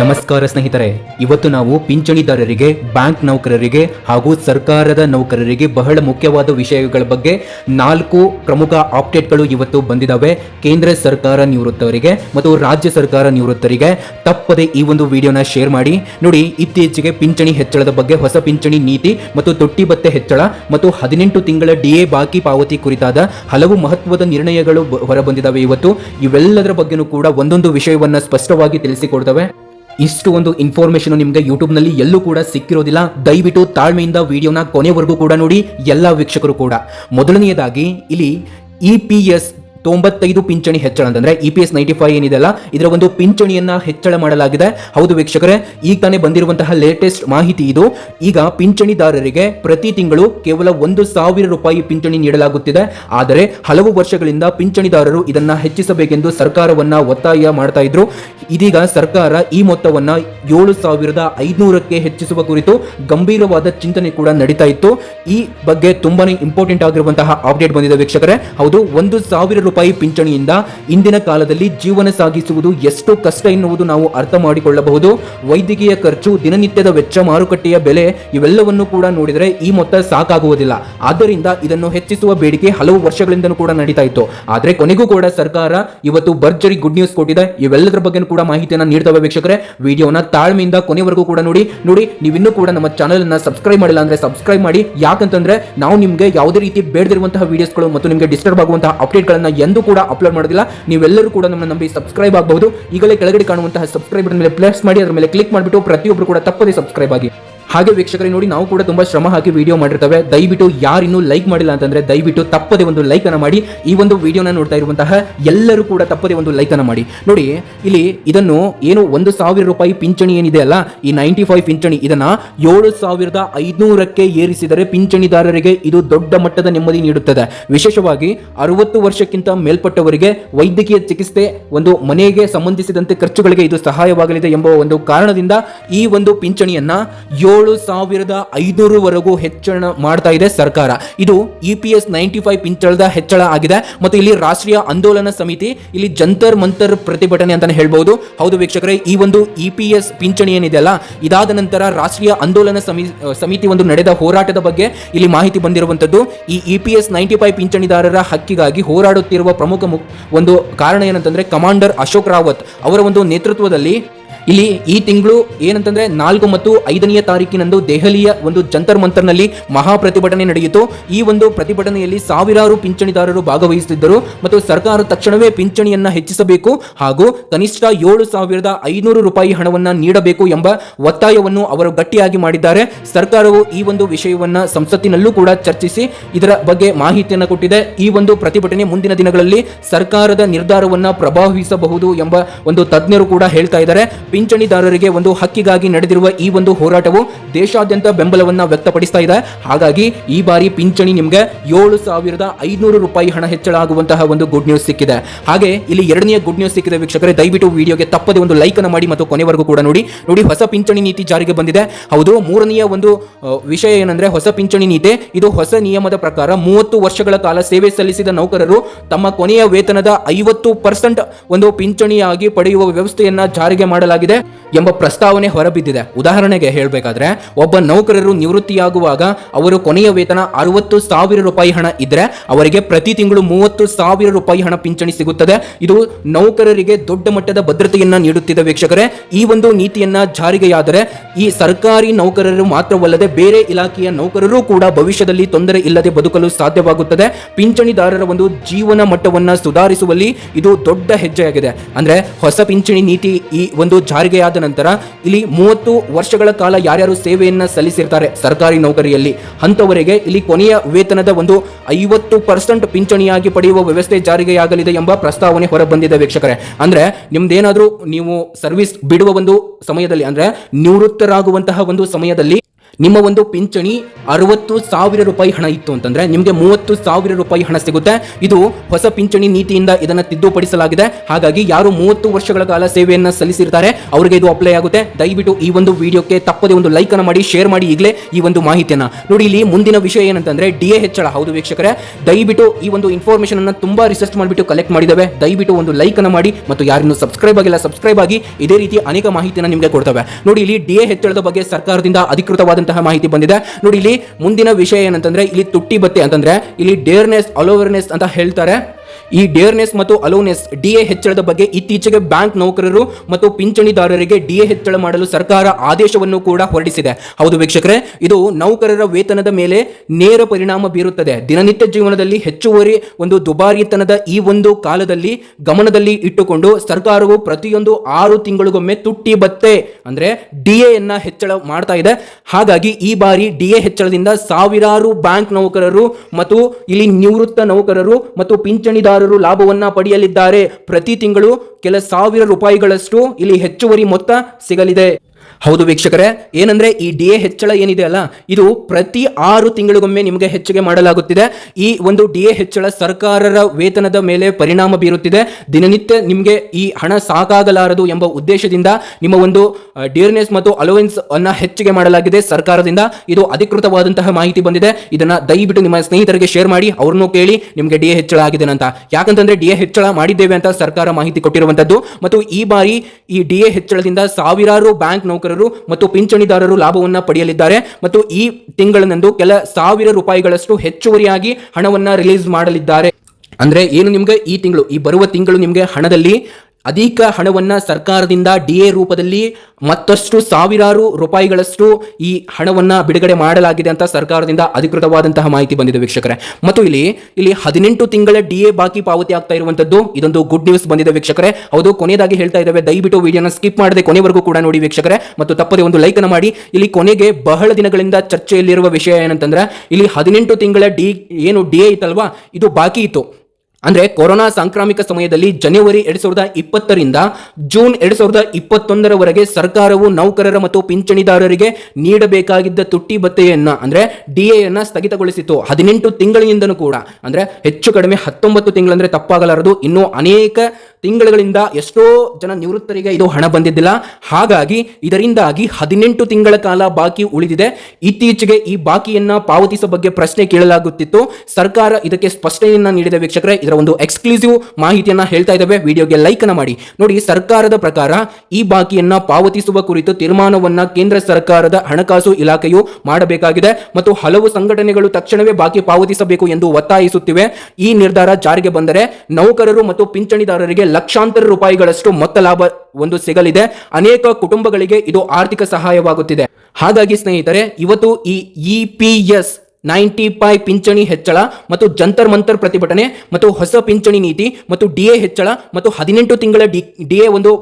ನಮಸ್ಕಾರ ಸ್ನೇಹಿತರೆ, ಇವತ್ತು ನಾವು ಪಿಂಚಣಿದಾರರಿಗೆ, ಬ್ಯಾಂಕ್ ನೌಕರರಿಗೆ ಹಾಗೂ ಸರ್ಕಾರದ ನೌಕರರಿಗೆ ಬಹಳ ಮುಖ್ಯವಾದ ವಿಷಯಗಳ ಬಗ್ಗೆ ನಾಲ್ಕು ಪ್ರಮುಖ ಅಪ್ಡೇಟ್ಗಳು ಇವತ್ತು ಬಂದಿದ್ದಾವೆ ಕೇಂದ್ರ ಸರ್ಕಾರ ನಿವೃತ್ತರಿಗೆ ಮತ್ತು ರಾಜ್ಯ ಸರ್ಕಾರ ನಿವೃತ್ತರಿಗೆ ತಪ್ಪದೆ ಈ ಒಂದು ವಿಡಿಯೋನ ಶೇರ್ ಮಾಡಿ. ನೋಡಿ, ಇತ್ತೀಚೆಗೆ ಪಿಂಚಣಿ ಹೆಚ್ಚಳದ ಬಗ್ಗೆ ಹೊಸ ಪಿಂಚಣಿ ನೀತಿ ಮತ್ತು ತೊಟ್ಟಿ ಭತ್ಯೆ ಹೆಚ್ಚಳ ಮತ್ತು ಹದಿನೆಂಟು ತಿಂಗಳ ಡಿಎ ಬಾಕಿ ಪಾವತಿ ಕುರಿತಾದ ಹಲವು ಮಹತ್ವದ ನಿರ್ಣಯಗಳು ಹೊರಬಂದಿದ್ದಾವೆ ಇವತ್ತು. ಇವೆಲ್ಲದರ ಬಗ್ಗೆನೂ ಕೂಡ ಒಂದೊಂದು ವಿಷಯವನ್ನ ಸ್ಪಷ್ಟವಾಗಿ ತಿಳಿಸಿಕೊಡ್ತವೆ. ಇಷ್ಟು ಒಂದು ಇನ್ಫಾರ್ಮೇಶನ್ ನಿಮಗೆ ಯೂಟ್ಯೂಬ್ನಲ್ಲಿ ಎಲ್ಲೂ ಕೂಡ ಸಿಕ್ಕಿರೋದಿಲ್ಲ. ದಯವಿಟ್ಟು ತಾಳ್ಮೆಯಿಂದ ವಿಡಿಯೋನ ಕೊನೆವರೆಗೂ ಕೂಡ ನೋಡಿ, ಎಲ್ಲ ವೀಕ್ಷಕರು ಕೂಡ. ಮೊದಲನೆಯದಾಗಿ ಇಲ್ಲಿ ಇ ಪಿ ಎಸ್ ತೊಂಬತ್ತೈದು ಪಿಂಚಣಿ ಹೆಚ್ಚಳ ಅಂತಂದ್ರೆ E P S ninety five ಏನಿದೆಲ್ಲ ಇದರ ಒಂದು ಪಿಂಚಣಿಯನ್ನ ಹೆಚ್ಚಳ ಮಾಡಲಾಗಿದೆ. ಹೌದು ವೀಕ್ಷಕರೇ, ಈಗ ತಾನೇ ಬಂದಿರುವಂತಹ ಲೇಟೆಸ್ಟ್ ಮಾಹಿತಿ ಇದು. ಈಗ ಪಿಂಚಣಿದಾರರಿಗೆ ಪ್ರತಿ ತಿಂಗಳು ಕೇವಲ ಒಂದು ಸಾವಿರ ರೂಪಾಯಿ ಪಿಂಚಣಿ ನೀಡಲಾಗುತ್ತಿದೆ. ಆದರೆ ಹಲವು ವರ್ಷಗಳಿಂದ ಪಿಂಚಣಿದಾರರು ಇದನ್ನ ಹೆಚ್ಚಿಸಬೇಕೆಂದು ಸರ್ಕಾರವನ್ನ ಒತ್ತಾಯ ಮಾಡ್ತಾ ಇದ್ರು. ಇದೀಗ ಸರ್ಕಾರ ಈ ಮೊತ್ತವನ್ನ ಏಳು ಸಾವಿರದ ಐದುನೂರಕ್ಕೆ ಹೆಚ್ಚಿಸುವ ಕುರಿತು ಗಂಭೀರವಾದ ಚಿಂತನೆ ಕೂಡ ನಡೀತಾ ಇತ್ತು. ಈ ಬಗ್ಗೆ ತುಂಬಾನೇ ಇಂಪಾರ್ಟೆಂಟ್ ಆಗಿರುವಂತಹ ಅಪ್ಡೇಟ್ ಬಂದಿದೆ ವೀಕ್ಷಕರೇ. ಹೌದು, ಒಂದು ಸಾವಿರ ರೂಪಾಯಿ ಪಿಂಚಣಿಯಿಂದ ಇಂದಿನ ಕಾಲದಲ್ಲಿ ಜೀವನ ಸಾಗಿಸುವುದು ಎಷ್ಟು ಕಷ್ಟ ಎನ್ನುವುದು ನಾವು ಅರ್ಥ ಮಾಡಿಕೊಳ್ಳಬಹುದು. ವೈದ್ಯಕೀಯ ಖರ್ಚು, ದಿನನಿತ್ಯದ ವೆಚ್ಚ, ಮಾರುಕಟ್ಟೆಯ ಬೆಲೆ ಇವೆಲ್ಲವನ್ನು ಕೂಡ ನೋಡಿದರೆ ಈ ಮೊತ್ತ ಸಾಕಾಗುವುದಿಲ್ಲ. ಆದ್ದರಿಂದ ಇದನ್ನು ಹೆಚ್ಚಿಸುವ ಬೇಡಿಕೆ ಹಲವು ವರ್ಷಗಳಿಂದಲೂ ಕೂಡ ನಡೀತಾ ಇತ್ತು. ಆದರೆ ಕೊನೆಗೂ ಕೂಡ ಸರ್ಕಾರ ಇವತ್ತು ಭರ್ಜರಿ ಗುಡ್ ನ್ಯೂಸ್ ಕೊಟ್ಟಿದೆ. ಇವೆಲ್ಲದರ ಬಗ್ಗೆ ಕೂಡ ಮಾಹಿತಿಯನ್ನು ನೀಡ್ತವೆ ವೀಕ್ಷಕರೇ. ವಿಡಿಯೋನ ತಾಳ್ಮೆಯಿಂದ ಕೊನೆವರೆಗೂ ಕೂಡ ನೋಡಿ. ನೋಡಿ, ನೀವಿನ್ನೂ ಕೂಡ ನಮ್ಮ ಚಾನಲ್ ಅನ್ನ ಸಬ್ಸ್ಕ್ರೈಬ್ ಮಾಡಿಲ್ಲ ಅಂದ್ರೆ ಸಬ್ಸ್ಕ್ರೈಬ್ ಮಾಡಿ. ಯಾಕಂತಂದ್ರೆ ನಾವು ನಿಮಗೆ ಯಾವುದೇ ರೀತಿ ಬೇಡದಿರುವಂತಹ ವಿಡಿಯೋಸ್ಗಳು ಮತ್ತು ನಿಮಗೆ ಡಿಸ್ಟರ್ಬ್ ಆಗುವಂತಹ ಅಪ್ಡೇಟ್ಗಳನ್ನ ಎಂದೂ ಕೂಡ ಅಪ್ಲೋಡ್ ಮಾಡೋದಿಲ್ಲ. ನೀವೆಲ್ಲರೂ ಕೂಡ ನಮ್ಮನ್ನು ನಂಬಿ ಸಬ್ಸ್ಕ್ರೈಬ್ ಆಗಬಹುದು. ಈಗಲೇ ಕೆಳಗಡೆ ಕಾಣುವಂತಹ ಸಬ್ಸ್ಕ್ರೈಬ್ ಮೇಲೆ ಪ್ಲೇಸ್ ಮಾಡಿ, ಅದರ ಮೇಲೆ ಕ್ಲಿಕ್ ಮಾಡಿಬಿಟ್ಟು ಪ್ರತಿಯೊಬ್ಬರು ಕೂಡ ತಪ್ಪದೇ ಸಬ್ಸ್ಕ್ರೈಬ್ ಆಗಿ. ಹಾಗೆ ವೀಕ್ಷಕರೇ ನೋಡಿ, ನಾವು ಕೂಡ ತುಂಬಾ ಶ್ರಮ ಹಾಕಿ ವಿಡಿಯೋ ಮಾಡಿರ್ತವೆ. ದಯವಿಟ್ಟು ಯಾರು ಇನ್ನೂ ಲೈಕ್ ಮಾಡಿಲ್ಲ ಅಂತಂದ್ರೆ ದಯವಿಟ್ಟು ತಪ್ಪದೆ ಒಂದು ಲೈಕ್ ಅನ್ನ ಮಾಡಿ. ಈ ಒಂದು ವಿಡಿಯೋನ ನೋಡ್ತಾ ಇರುವಂತಹ ಎಲ್ಲರೂ ಕೂಡ ತಪ್ಪದೆ ಒಂದು ಲೈಕ್ ಅನ್ನ ಮಾಡಿ. ನೋಡಿ, ಇಲ್ಲಿ ಇದನ್ನು ಏನು ಒಂದು ಸಾವಿರ ರೂಪಾಯಿ ಪಿಂಚಣಿ ಏನಿದೆ ಅಲ್ಲ, ಈ ನೈಂಟಿ ಫೈವ್ ಪಿಂಚಣಿ, ಇದನ್ನ ಏಳು ಸಾವಿರದ ಐದುನೂರಕ್ಕೆ ಏರಿಸಿದರೆ ಪಿಂಚಣಿದಾರರಿಗೆ ಇದು ದೊಡ್ಡ ಮಟ್ಟದ ನೆಮ್ಮದಿ ನೀಡುತ್ತದೆ. ವಿಶೇಷವಾಗಿ ಅರವತ್ತು ವರ್ಷಕ್ಕಿಂತ ಮೇಲ್ಪಟ್ಟವರಿಗೆ ವೈದ್ಯಕೀಯ ಚಿಕಿತ್ಸೆ ಒಂದು ಮನೆಗೆ ಸಂಬಂಧಿಸಿದಂತೆ ಖರ್ಚುಗಳಿಗೆ ಇದು ಸಹಾಯವಾಗಲಿದೆ ಎಂಬ ಒಂದು ಕಾರಣದಿಂದ ಈ ಒಂದು ಪಿಂಚಣಿಯನ್ನ ಏಳು ಸಾವಿರದ ಐನೂರವರೆಗೂ ಹೆಚ್ಚಳ ಮಾಡ್ತಾ ಇದೆ ಸರ್ಕಾರ. ಇದು E P S ninety five ಪಿಂಚಳದ ಹೆಚ್ಚಳ ಆಗಿದೆ. ಮತ್ತು ಇಲ್ಲಿ ರಾಷ್ಟ್ರೀಯ ಆಂದೋಲನ ಸಮಿತಿ, ಇಲ್ಲಿ ಜಂತರ್ ಮಂತರ್ ಪ್ರತಿಭಟನೆ ಅಂತಾನೆ ಹೇಳ್ಬಹುದು ಹೌದು ವೀಕ್ಷಕರೇ, ಈ ಒಂದು ಇ ಪಿ ಎಸ್ ಪಿಂಚಣಿ ಏನಿದೆಯಲ್ಲ ಇದಾದ ನಂತರ ರಾಷ್ಟ್ರೀಯ ಆಂದೋಲನ ಸಮಿ, ಸಮಿತಿ ಒಂದು ನಡೆದ ಹೋರಾಟದ ಬಗ್ಗೆ ಇಲ್ಲಿ ಮಾಹಿತಿ ಬಂದಿರುವಂತದ್ದು ಈ E P S ninety five ಪಿಂಚಣಿದಾರರ ಹಕ್ಕಿಗಾಗಿ ಹೋರಾಡುತ್ತಿರುವ ಪ್ರಮುಖ ಮುಖ್- ಒಂದು ಕಾರಣ ಏನಂತಂದ್ರೆ ಕಮಾಂಡರ್ ಅಶೋಕ್ ರಾವತ್ ಅವರ ಒಂದು ನೇತೃತ್ವದಲ್ಲಿ ಇಲ್ಲಿ ಈ ತಿಂಗಳು ಏನಂತಂದ್ರೆ ನಾಲ್ಕು ಮತ್ತು ಐದನೆಯ ತಾರೀಕಿನಂದು ದೆಹಲಿಯ ಒಂದು ಜಂತರ್ ಮಂತರ್ನಲ್ಲಿ ಮಹಾ ಪ್ರತಿಭಟನೆ ನಡೆಯಿತು. ಈ ಒಂದು ಪ್ರತಿಭಟನೆಯಲ್ಲಿ ಸಾವಿರಾರು ಪಿಂಚಣಿದಾರರು ಭಾಗವಹಿಸುತ್ತಿದ್ದರು ಮತ್ತು ಸರ್ಕಾರ ತಕ್ಷಣವೇ ಪಿಂಚಣಿಯನ್ನ ಹೆಚ್ಚಿಸಬೇಕು ಹಾಗೂ ಕನಿಷ್ಠ ಏಳು ಸಾವಿರದ ಐನೂರು ರೂಪಾಯಿ ಹಣವನ್ನ ನೀಡಬೇಕು ಎಂಬ ಒತ್ತಾಯವನ್ನು ಅವರು ಗಟ್ಟಿಯಾಗಿ ಮಾಡಿದ್ದಾರೆ. ಸರ್ಕಾರವು ಈ ಒಂದು ವಿಷಯವನ್ನ ಸಂಸತ್ತಿನಲ್ಲೂ ಕೂಡ ಚರ್ಚಿಸಿ ಇದರ ಬಗ್ಗೆ ಮಾಹಿತಿಯನ್ನು ಕೊಟ್ಟಿದೆ. ಈ ಒಂದು ಪ್ರತಿಭಟನೆ ಮುಂದಿನ ದಿನಗಳಲ್ಲಿ ಸರ್ಕಾರದ ನಿರ್ಧಾರವನ್ನ ಪ್ರಭಾವಿಸಬಹುದು ಎಂಬ ಒಂದು ತಜ್ಞರು ಕೂಡ ಹೇಳ್ತಾ ಇದ್ದಾರೆ. ಪಿಂಚಣಿದಾರರಿಗೆ ಒಂದು ಹಕ್ಕಿಗಾಗಿ ನಡೆದಿರುವ ಈ ಒಂದು ಹೋರಾಟವು ದೇಶಾದ್ಯಂತ ಬೆಂಬಲವನ್ನ ವ್ಯಕ್ತಪಡಿಸ್ತಾ ಇದೆ. ಹಾಗಾಗಿ ಈ ಬಾರಿ ಪಿಂಚಣಿ ನಿಮಗೆ ಏಳು ಸಾವಿರದ ಐನೂರು ರೂಪಾಯಿ ಹಣ ಹೆಚ್ಚಳ ಆಗುವಂತಹ ಒಂದು ಗುಡ್ ನ್ಯೂಸ್ ಸಿಕ್ಕಿದೆ. ಹಾಗೆ ಇಲ್ಲಿ ಎರಡನೇ ಗುಡ್ ನ್ಯೂಸ್ ಸಿಕ್ಕಿದೆ ವೀಕ್ಷಕರೇ. ದಯವಿಟ್ಟು ವಿಡಿಯೋಗೆ ತಪ್ಪದೆ ಒಂದು ಲೈಕ್ ಅನ್ನು ಮಾಡಿ ಮತ್ತು ಕೊನೆವರೆಗೂ ಕೂಡ ನೋಡಿ. ನೋಡಿ, ಹೊಸ ಪಿಂಚಣಿ ನೀತಿ ಜಾರಿಗೆ ಬಂದಿದೆ. ಹೌದು, ಮೂರನೆಯ ಒಂದು ವಿಷಯ ಏನಂದ್ರೆ ಹೊಸ ಪಿಂಚಣಿ ನೀತಿ. ಇದು ಹೊಸ ನಿಯಮದ ಪ್ರಕಾರ ಮೂವತ್ತು ವರ್ಷಗಳ ಕಾಲ ಸೇವೆ ಸಲ್ಲಿಸಿದ ನೌಕರರು ತಮ್ಮ ಕೊನೆಯ ವೇತನದ ಐವತ್ತು ಪರ್ಸೆಂಟ್ ಒಂದು ಪಿಂಚಣಿಯಾಗಿ ಪಡೆಯುವ ವ್ಯವಸ್ಥೆಯನ್ನ ಜಾರಿಗೆ ಮಾಡಲಾಗಿದೆ. ಆಗಿದೆ ಎಂಬ ಪ್ರಸ್ತಾವನೆ ಹೊರಬಿದ್ದಿದೆ. ಉದಾಹರಣೆಗೆ ಹೇಳಬೇಕಾದ್ರೆ, ಒಬ್ಬ ನೌಕರರು ನಿವೃತ್ತಿಯಾಗುವಾಗ ಅವರು ಕೊನೆಯ ವೇತನ ಅರವತ್ತು ಸಾವಿರ ರೂಪಾಯಿ ಹಣ ಇದ್ರೆ ಅವರಿಗೆ ಪ್ರತಿ ತಿಂಗಳು ಮೂವತ್ತು ಸಾವಿರ ರೂಪಾಯಿ ಹಣ ಪಿಂಚಣಿ ಸಿಗುತ್ತದೆ. ಇದು ನೌಕರರಿಗೆ ದೊಡ್ಡ ಮಟ್ಟದ ಭದ್ರತೆಯನ್ನ ನೀಡುತ್ತಿದೆ ವೀಕ್ಷಕರೇ. ಈ ಒಂದು ನೀತಿಯನ್ನ ಜಾರಿಗೆಯಾದರೆ ಈ ಸರ್ಕಾರಿ ನೌಕರರು ಮಾತ್ರವಲ್ಲದೆ ಬೇರೆ ಇಲಾಖೆಯ ನೌಕರರು ಕೂಡ ಭವಿಷ್ಯದಲ್ಲಿ ತೊಂದರೆ ಇಲ್ಲದೆ ಬದುಕಲು ಸಾಧ್ಯವಾಗುತ್ತದೆ. ಪಿಂಚಣಿದಾರರ ಒಂದು ಜೀವನ ಮಟ್ಟವನ್ನ ಸುಧಾರಿಸುವಲ್ಲಿ ಇದು ದೊಡ್ಡ ಹೆಜ್ಜೆಯಾಗಿದೆ. ಅಂದ್ರೆ ಹೊಸ ಪಿಂಚಣಿ ನೀತಿ ಈ ಒಂದು ಜಾರಿಗೆಯಾದ ನಂತರ ಇಲ್ಲಿ ಮೂವತ್ತು ವರ್ಷಗಳ ಕಾಲ ಯಾರ್ಯಾರು ಸೇವೆಯನ್ನ ಸಲ್ಲಿಸಿರ್ತಾರೆ ಸರ್ಕಾರಿ ನೌಕರಿಯಲ್ಲಿ. ಅಂತವರಿಗೆ ಇಲ್ಲಿ ಕೊನೆಯ ವೇತನದ ಒಂದು ಐವತ್ತು ಪರ್ಸೆಂಟ್ ಪಿಂಚಣಿಯಾಗಿ ಪಡೆಯುವ ವ್ಯವಸ್ಥೆ ಜಾರಿಗೆ ಆಗಲಿದೆ ಎಂಬ ಪ್ರಸ್ತಾವನೆ ಹೊರಬಂದಿದೆ ವೀಕ್ಷಕರೇ. ಅಂದ್ರೆ ನಿಮ್ದೇನಾದ್ರೂ ನೀವು ಸರ್ವಿಸ್ ಬಿಡುವ ಒಂದು ಸಮಯದಲ್ಲಿ ಅಂದ್ರೆ ನಿವೃತ್ತರಾಗುವಂತಹ ಒಂದು ಸಮಯದಲ್ಲಿ ನಿಮ್ಮ ಒಂದು ಪಿಂಚಣಿ ಅರವತ್ತು ಸಾವಿರ ರೂಪಾಯಿ ಹಣ ಇತ್ತು ಅಂತಂದ್ರೆ ನಿಮಗೆ ಮೂವತ್ತು ಸಾವಿರ ರೂಪಾಯಿ ಹಣ ಸಿಗುತ್ತೆ. ಇದು ಹೊಸ ಪಿಂಚಣಿ ನೀತಿಯಿಂದ ಇದನ್ನು ತಿದ್ದುಪಡಿಸಲಾಗಿದೆ. ಹಾಗಾಗಿ ಯಾರು ಮೂವತ್ತು ವರ್ಷಗಳ ಕಾಲ ಸೇವೆಯನ್ನು ಸಲ್ಲಿಸಿರ್ತಾರೆ, ಅವರಿಗೆ ಇದು ಅಪ್ಲೈ ಆಗುತ್ತೆ. ದಯವಿಟ್ಟು ಈ ಒಂದು ವಿಡಿಯೋಕ್ಕೆ ತಪ್ಪದೆ ಒಂದು ಲೈಕ್ ಅನ್ನು ಮಾಡಿ ಶೇರ್ ಮಾಡಿ ಈಗಲೇ ಈ ಒಂದು ಮಾಹಿತಿಯನ್ನ. ನೋಡಿ ಇಲ್ಲಿ ಮುಂದಿನ ವಿಷಯ ಏನಂತಂದ್ರೆ ಡಿ ಎ ಹೆಚ್ಚಳ ಹೌದು ವೀಕ್ಷಕರೇ. ದಯವಿಟ್ಟು ಈ ಒಂದು ಇನ್ಫಾರ್ಮೇಶನ್ ಅನ್ನು ತುಂಬಾ ರಿಸರ್ಚ್ ಮಾಡಿಬಿಟ್ಟು ಕಲೆಕ್ಟ್ ಮಾಡಿದವೆ. ದಯವಿಟ್ಟು ಒಂದು ಲೈಕ್ ಅನ್ನು ಮಾಡಿ ಮತ್ತು ಯಾರನ್ನು ಸಬ್ಸ್ಕ್ರೈಬ್ ಆಗಿಲ್ಲ ಸಬ್ಸ್ಕ್ರೈಬ್ ಆಗಿ ಇದೇ ರೀತಿ ಅನೇಕ ಮಾಹಿತಿಯನ್ನು ನಿಮಗೆ ಕೊಡ್ತವೆ. ನೋಡಿ ಇಲ್ಲಿ ಡಿ ಎ ಹೆಚ್ಚಳದ ಬಗ್ಗೆ ಸರ್ಕಾರದಿಂದ ಅಧಿಕೃತವಾದಂತಹ ಮಾಹಿತಿ ಬಂದಿದೆ. ನೋಡಿ, ಇಲ್ಲಿ ಮುಂದಿನ ವಿಷಯ ಏನಂತಂದ್ರೆ, ಇಲ್ಲಿ ತುಟ್ಟಿ ಬತ್ತೆ ಅಂತಂದ್ರೆ, ಇಲ್ಲಿ ಡೇರ್ನೆಸ್ ಅಲೋವರ್ನೆಸ್ ಅಂತ ಹೇಳ್ತಾರೆ. ಈ ಡೇರ್ನೆಸ್ ಮತ್ತು ಅಲೋನೆಸ್ ಡಿಎ ಹೆಚ್ಚಳದ ಬಗ್ಗೆ ಇತ್ತೀಚೆಗೆ ಬ್ಯಾಂಕ್ ನೌಕರರು ಮತ್ತು ಪಿಂಚಣಿದಾರರಿಗೆ ಡಿಎ ಹೆಚ್ಚಳ ಮಾಡಲು ಸರ್ಕಾರ ಆದೇಶವನ್ನು ಕೂಡ ಹೊರಡಿಸಿದೆ. ಹೌದು ವೀಕ್ಷಕರೇ, ಇದು ನೌಕರರ ವೇತನದ ಮೇಲೆ ನೇರ ಪರಿಣಾಮ ಬೀರುತ್ತದೆ. ದಿನನಿತ್ಯ ಜೀವನದಲ್ಲಿ ಹೆಚ್ಚುವರಿ ಒಂದು ದುಬಾರಿತನದ ಈ ಒಂದು ಕಾಲದಲ್ಲಿ ಗಮನದಲ್ಲಿ ಇಟ್ಟುಕೊಂಡು ಸರ್ಕಾರವು ಪ್ರತಿಯೊಂದು ಆರು ತಿಂಗಳಿಗೊಮ್ಮೆ ತುಟ್ಟಿ ಬತ್ತೆ ಅಂದ್ರೆ ಡಿಎಯನ್ನ ಹೆಚ್ಚಳ ಮಾಡ್ತಾ ಇದೆ. ಹಾಗಾಗಿ ಈ ಬಾರಿ ಡಿಎ ಹೆಚ್ಚಳದಿಂದ ಸಾವಿರಾರು ಬ್ಯಾಂಕ್ ನೌಕರರು ಮತ್ತು ಇಲ್ಲಿ ನಿವೃತ್ತ ನೌಕರರು ಮತ್ತು ಪಿಂಚಣಿದಾರರು ಲಾಭವನ್ನ ಪಡೆಯಲಿದ್ದಾರೆ. ಪ್ರತಿ ತಿಂಗಳು ಕೆಲ ಸಾವಿರ ರೂಪಾಯಿಗಳಷ್ಟು ಇಲ್ಲಿ ಹೆಚ್ಚುವರಿ ಮೊತ್ತ ಸಿಗಲಿದೆ. ಹೌದು ವೀಕ್ಷಕರೇ, ಏನಂದ್ರೆ ಈ ಡಿ ಹೆಚ್ಚಳ ಏನಿದೆ ಅಲ್ಲ, ಇದು ಪ್ರತಿ ಆರು ತಿಂಗಳಿಗೊಮ್ಮೆ ನಿಮಗೆ ಹೆಚ್ಚಿಗೆ ಮಾಡಲಾಗುತ್ತಿದೆ. ಈ ಒಂದು ಡಿ ಹೆಚ್ಚಳ ಸರ್ಕಾರರ ವೇತನದ ಮೇಲೆ ಪರಿಣಾಮ ಬೀರುತ್ತಿದೆ. ದಿನನಿತ್ಯ ನಿಮಗೆ ಈ ಹಣ ಸಾಕಾಗಲಾರದು ಎಂಬ ಉದ್ದೇಶದಿಂದ ನಿಮ್ಮ ಒಂದು ಡಿಯರ್ನೆಸ್ ಮತ್ತು ಅಲೋವೆನ್ಸ್ ಅನ್ನ ಹೆಚ್ಚಿಗೆ ಮಾಡಲಾಗಿದೆ ಸರ್ಕಾರದಿಂದ. ಇದು ಅಧಿಕೃತವಾದಂತಹ ಮಾಹಿತಿ ಬಂದಿದೆ. ಇದನ್ನ ದಯವಿಟ್ಟು ನಿಮ್ಮ ಸ್ನೇಹಿತರಿಗೆ ಶೇರ್ ಮಾಡಿ, ಅವ್ರನ್ನೂ ಕೇಳಿ ನಿಮಗೆ ಡಿ ಹೆಚ್ಚಳ ಆಗಿದೆ ಅಂತ. ಯಾಕಂತಂದ್ರೆ ಡಿ ಹೆಚ್ಚಳ ಮಾಡಿದ್ದೇವೆ ಅಂತ ಸರ್ಕಾರ ಮಾಹಿತಿ ಕೊಟ್ಟಿರುವಂತದ್ದು. ಮತ್ತು ಈ ಬಾರಿ ಈ ಡಿ ಹೆಚ್ಚಳದಿಂದ ಸಾವಿರಾರು ಬ್ಯಾಂಕ್ ನೌಕರರು ಮತ್ತು ಪಿಂಚಣಿದಾರರು ಲಾಭವನ್ನ ಪಡೆಯಲಿದ್ದಾರೆ. ಮತ್ತು ಈ ತಿಂಗಳನಂದು ಕೆಲ ಸಾವಿರ ರೂಪಾಯಿಗಳಷ್ಟು ಹೆಚ್ಚುವರಿಯಾಗಿ ಹಣವನ್ನ ರಿಲೀಸ್ ಮಾಡಲಿದ್ದಾರೆ. ಅಂದ್ರೆ ಏನು ನಿಮ್ಗೆ ಈ ತಿಂಗಳು, ಈ ಬರುವ ತಿಂಗಳು ನಿಮಗೆ ಹಣದಲ್ಲಿ ಅಧಿಕ ಹಣವನ್ನು ಸರ್ಕಾರದಿಂದ ಡಿ ಎ ರೂಪದಲ್ಲಿ ಮತ್ತಷ್ಟು ಸಾವಿರಾರು ರೂಪಾಯಿಗಳಷ್ಟು ಈ ಹಣವನ್ನು ಬಿಡುಗಡೆ ಮಾಡಲಾಗಿದೆ ಅಂತ ಸರ್ಕಾರದಿಂದ ಅಧಿಕೃತವಾದಂತಹ ಮಾಹಿತಿ ಬಂದಿದೆ ವೀಕ್ಷಕರೇ. ಮತ್ತು ಇಲ್ಲಿ ಇಲ್ಲಿ ಹದಿನೆಂಟು ತಿಂಗಳ ಡಿ ಎ ಬಾಕಿ ಪಾವತಿ ಆಗ್ತಾ ಇರುವಂತದ್ದು ಇದೊಂದು ಗುಡ್ ನ್ಯೂಸ್ ಬಂದಿದೆ ವೀಕ್ಷಕರೇ. ಹೌದು, ಕೊನೆಯದಾಗಿ ಹೇಳ್ತಾ ಇದ್ದಾವೆ, ದಯವಿಟ್ಟು ವಿಡಿಯೋನ ಸ್ಕಿಪ್ ಮಾಡದೆ ಕೊನೆವರೆಗೂ ಕೂಡ ನೋಡಿ ವೀಕ್ಷಕರೇ. ಮತ್ತು ತಪ್ಪದೆ ಒಂದು ಲೈಕ್ ಅನ್ನು ಮಾಡಿ. ಇಲ್ಲಿ ಕೊನೆಗೆ ಬಹಳ ದಿನಗಳಿಂದ ಚರ್ಚೆಯಲ್ಲಿರುವ ವಿಷಯ ಏನಂತಂದ್ರೆ, ಇಲ್ಲಿ ಹದಿನೆಂಟು ತಿಂಗಳ ಡಿ, ಏನು ಡಿ ಎ ಇತ್ತಲ್ವಾ? ಇದು ಬಾಕಿ ಇತ್ತು. ಅಂದ್ರೆ ಕೊರೋನಾ ಸಾಂಕ್ರಾಮಿಕ ಸಮಯದಲ್ಲಿ ಜನವರಿ ಎರಡ್ ಸಾವಿರದ ಇಪ್ಪತ್ತರಿಂದ ಜೂನ್ ಎರಡ್ ಸಾವಿರದ ಇಪ್ಪತ್ತೊಂದರವರೆಗೆ ಸರ್ಕಾರವು ನೌಕರರ ಮತ್ತು ಪಿಂಚಣಿದಾರರಿಗೆ ನೀಡಬೇಕಾಗಿದ್ದ ತುಟ್ಟಿ ಭತ್ಯೆಯನ್ನ ಅಂದ್ರೆ ಡಿಎಯನ್ನ ಸ್ಥಗಿತಗೊಳಿಸಿತು ಹದಿನೆಂಟು ತಿಂಗಳಿನಿಂದನೂ ಕೂಡ, ಅಂದ್ರೆ ಹೆಚ್ಚು ಕಡಿಮೆ ಹತ್ತೊಂಬತ್ತು ತಿಂಗಳಂದ್ರೆ ತಪ್ಪಾಗಲಾರದು. ಇನ್ನೂ ಅನೇಕ ತಿಂಗಳುಗಳಿಂದ ಎಷ್ಟೋ ಜನ ನಿವೃತ್ತರಿಗೆ ಇದು ಹಣ ಬಂದಿದ್ದಿಲ್ಲ. ಹಾಗಾಗಿ ಇದರಿಂದಾಗಿ ಹದಿನೆಂಟು ತಿಂಗಳ ಕಾಲ ಬಾಕಿ ಉಳಿದಿದೆ. ಇತ್ತೀಚೆಗೆ ಈ ಬಾಕಿಯನ್ನ ಪಾವತಿಸುವ ಬಗ್ಗೆ ಪ್ರಶ್ನೆ ಕೇಳಲಾಗುತ್ತಿತ್ತು. ಸರ್ಕಾರ ಇದಕ್ಕೆ ಸ್ಪಷ್ಟನೆಯನ್ನ ನೀಡಿದ ವೀಕ್ಷಕರೇ. ಇದರ ಒಂದು ಎಕ್ಸ್ಕ್ಲೂಸಿವ್ ಮಾಹಿತಿಯನ್ನ ಹೇಳ್ತಾ ಇದ್ದೇವೆ. ವಿಡಿಯೋಗೆ ಲೈಕ್ ಅನ್ನ ಮಾಡಿ. ನೋಡಿ, ಸರ್ಕಾರದ ಪ್ರಕಾರ ಈ ಬಾಕಿಯನ್ನ ಪಾವತಿಸುವ ಕುರಿತು ತೀರ್ಮಾನವನ್ನ ಕೇಂದ್ರ ಸರ್ಕಾರದ ಹಣಕಾಸು ಇಲಾಖೆಯು ಮಾಡಬೇಕಾಗಿದೆ. ಮತ್ತು ಹಲವು ಸಂಘಟನೆಗಳು ತಕ್ಷಣವೇ ಬಾಕಿ ಪಾವತಿಸಬೇಕು ಎಂದು ಒತ್ತಾಯಿಸುತ್ತಿವೆ. ಈ ನಿರ್ಧಾರ ಜಾರಿಗೆ ಬಂದರೆ ನೌಕರರು ಮತ್ತು ಪಿಂಚಣಿದಾರರಿಗೆ ಲಕ್ಷಾಂತರ ರೂಪಾಯಿಗಳಷ್ಟು ಮೊತ್ತ ಲಾಭ ಒಂದು ಸಿಗಲಿದೆ. ಅನೇಕ ಕುಟುಂಬಗಳಿಗೆ ಇದು ಆರ್ಥಿಕ ಸಹಾಯವಾಗುತ್ತಿದೆ. ಹಾಗಾಗಿ ಸ್ನೇಹಿತರೆ, ಇವತ್ತು ಈ ಇ ಪಿ ಎಸ್ ನೈಂಟಿ ಪಿಂಚಣಿ ಹೆಚ್ಚಳ ಮತ್ತು ಜಂತರ್ ಮಂತರ್ ಪ್ರತಿಭಟನೆ ಮತ್ತು ಹೊಸ ಪಿಂಚಣಿ ನೀತಿ ಮತ್ತು ಡಿಎ ಹೆಚ್ಚಳ ಮತ್ತು ಹದಿನೆಂಟು ತಿಂಗಳ ಡಿ ಡಿ ಎ ಒಂದು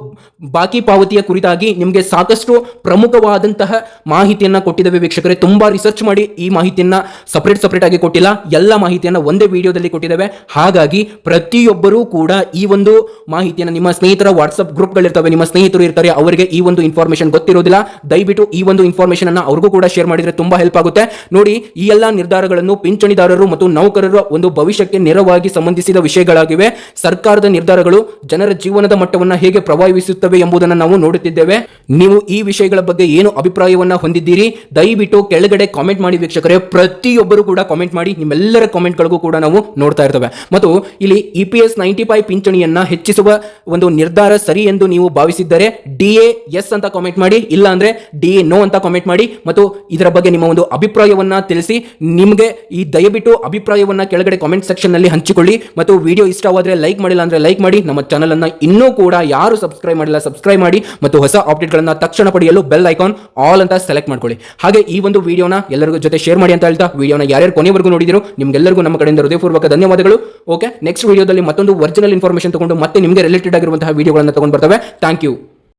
ಬಾಕಿ ಪಾವತಿಯ ಕುರಿತಾಗಿ ನಿಮಗೆ ಸಾಕಷ್ಟು ಪ್ರಮುಖವಾದಂತಹ ಮಾಹಿತಿಯನ್ನು ಕೊಟ್ಟಿದ್ದೇವೆ ವೀಕ್ಷಕರೇ. ತುಂಬ ರಿಸರ್ಚ್ ಮಾಡಿ ಈ ಮಾಹಿತಿಯನ್ನು ಸಪ್ರೇಟ್ ಸಪ್ರೇಟ್ ಆಗಿ ಕೊಟ್ಟಿಲ್ಲ. ಎಲ್ಲ ಮಾಹಿತಿಯನ್ನು ಒಂದೇ ವಿಡಿಯೋದಲ್ಲಿ ಕೊಟ್ಟಿದ್ದೇವೆ. ಹಾಗಾಗಿ ಪ್ರತಿಯೊಬ್ಬರೂ ಕೂಡ ಈ ಒಂದು ಮಾಹಿತಿಯನ್ನು ನಿಮ್ಮ ಸ್ನೇಹಿತರ ವಾಟ್ಸಪ್ ಗ್ರೂಪ್ಗಳಿರ್ತವೆ ನಿಮ್ಮ ಸ್ನೇಹಿತರು ಇರ್ತಾರೆ, ಅವರಿಗೆ ಈ ಒಂದು ಇನ್ಫಾರ್ಮೇಷನ್ ಗೊತ್ತಿರೋದಿಲ್ಲ. ದಯವಿಟ್ಟು ಈ ಒಂದು ಇನ್ಫಾರ್ಮೇಷನ್ ಅನ್ನು ಅವ್ರಿಗೂ ಕೂಡ ಶೇರ್ ಮಾಡಿದರೆ ತುಂಬ ಹೆಲ್ಪ್ ಆಗುತ್ತೆ. ನೋಡಿ, ಈ ಎಲ್ಲ ನಿರ್ಧಾರಗಳನ್ನು ಪಿಂಚಣಿದಾರರು ಮತ್ತು ನೌಕರರ ಒಂದು ಭವಿಷ್ಯಕ್ಕೆ ನೇರವಾಗಿ ಸಂಬಂಧಿಸಿದ ವಿಷಯಗಳಾಗಿವೆ. ಸರ್ಕಾರದ ನಿರ್ಧಾರಗಳು ಜನರ ಜೀವನದ ಮಟ್ಟವನ್ನು ಹೇಗೆ ಪ್ರಭಾವಿಸುತ್ತವೆ ಎಂಬುದನ್ನು ನಾವು ನೋಡುತ್ತಿದ್ದೇವೆ. ನೀವು ಈ ವಿಷಯಗಳ ಬಗ್ಗೆ ಏನು ಅಭಿಪ್ರಾಯವನ್ನ ಹೊಂದಿದ್ದೀರಿ? ದಯವಿಟ್ಟು ಕೆಳಗಡೆ ಕಾಮೆಂಟ್ ಮಾಡಿ ವೀಕ್ಷಕರೇ. ಪ್ರತಿಯೊಬ್ಬರು ಕೂಡ ಕಾಮೆಂಟ್ ಮಾಡಿ, ನಿಮ್ಮೆಲ್ಲರ ಕಾಮೆಂಟ್ಗಳಿಗೂ ಕೂಡ ನಾವು ನೋಡ್ತಾ ಇರ್ತೇವೆ. ಮತ್ತು ಇಲ್ಲಿ ಇ ಪಿ ಎಸ್ ಫೈವ್ ಪಿಂಚಣಿಯನ್ನ ಹೆಚ್ಚಿಸುವ ಒಂದು ನಿರ್ಧಾರ ಸರಿ ಎಂದು ನೀವು ಭಾವಿಸಿದ್ದರೆ ಡಿ ಎಸ್ ಅಂತ ಕಾಮೆಂಟ್ ಮಾಡಿ, ಇಲ್ಲ ಅಂದ್ರೆ ಡಿ ಎ ನೋ ಅಂತ ಕಾಮೆಂಟ್ ಮಾಡಿ, ಮತ್ತು ಇದರ ಬಗ್ಗೆ ನಿಮ್ಮ ಒಂದು ಅಭಿಪ್ರಾಯವನ್ನ ತಿಳಿಸಿ. ನಿಮಗೆ ಈ ದಯವಿಟ್ಟು ಅಭಿಪ್ರಾಯವನ್ನ ಕೆಳಗಡೆ ಕಾಮೆಂಟ್ ಸೆಕ್ಷನ್ನಲ್ಲಿ ಹಂಚಿಕೊಳ್ಳಿ. ಮತ್ತು ವಿಡಿಯೋ ಇಷ್ಟವಾದ್ರೆ ಲೈಕ್ ಮಾಡಿಲ್ಲ ಅಂದ್ರೆ ಲೈಕ್ ಮಾಡಿ. ನಮ್ಮ ಚಾನಲ್ ಅನ್ನ ಇನ್ನೂ ಕೂಡ ಯಾರು ಸಬ್ಸ್ಕ್ರೈಬ್ ಮಾಡಿಲ್ಲ ಸಬ್ಸ್ಕ್ರೈಬ್ ಮಾಡಿ ಮತ್ತು ಹೊಸ ಅಪ್ಡೇಟ್ ಗಳನ್ನ ತಕ್ಷಣ ಪಡೆಯಲು ಬೆಲ್ ಐಕಾನ್ ಆಲ್ ಅಂತ ಸೆಲೆಕ್ಟ್ ಮಾಡ್ಕೊಳ್ಳಿ. ಹಾಗೆ ಈ ಒಂದು ವಿಡಿಯೋನ ಎಲ್ಲರಿಗೂ ಜೊತೆ ಶೇರ್ ಮಾಡಿ ಅಂತ ಹೇಳ್ತಾ ವಿಡಿಯೋನ ಯಾರ್ಯಾರು ಕೊನೆವರೆಗೂ ನೋಡಿದಿರೋ ನಿಮ್ಗೆಲ್ಲರಿಗೂ ನಮ್ಮ ಕಡೆಯಿಂದ ಹೃದಯಪೂರ್ವಕ ಧನ್ಯವಾದಗಳು. ಓಕೆ ನೆಕ್ಸ್ಟ್ ವಿಡಿಯೋದಲ್ಲಿ ಮತ್ತೊಂದು ಒರಿಜಿನಲ್ ಇನ್ಫಾರ್ಮೇಷನ್ ತಗೊಂಡು ಮತ್ತೆ ನಿಮಗೆ ರಿಲೇಟೆಡ್ ಆಗಿರುವಂತಹ ವಿಡಿಯೋಗಳನ್ನು ತಗೊಂಡು ಬರ್ತವೆ. Thank you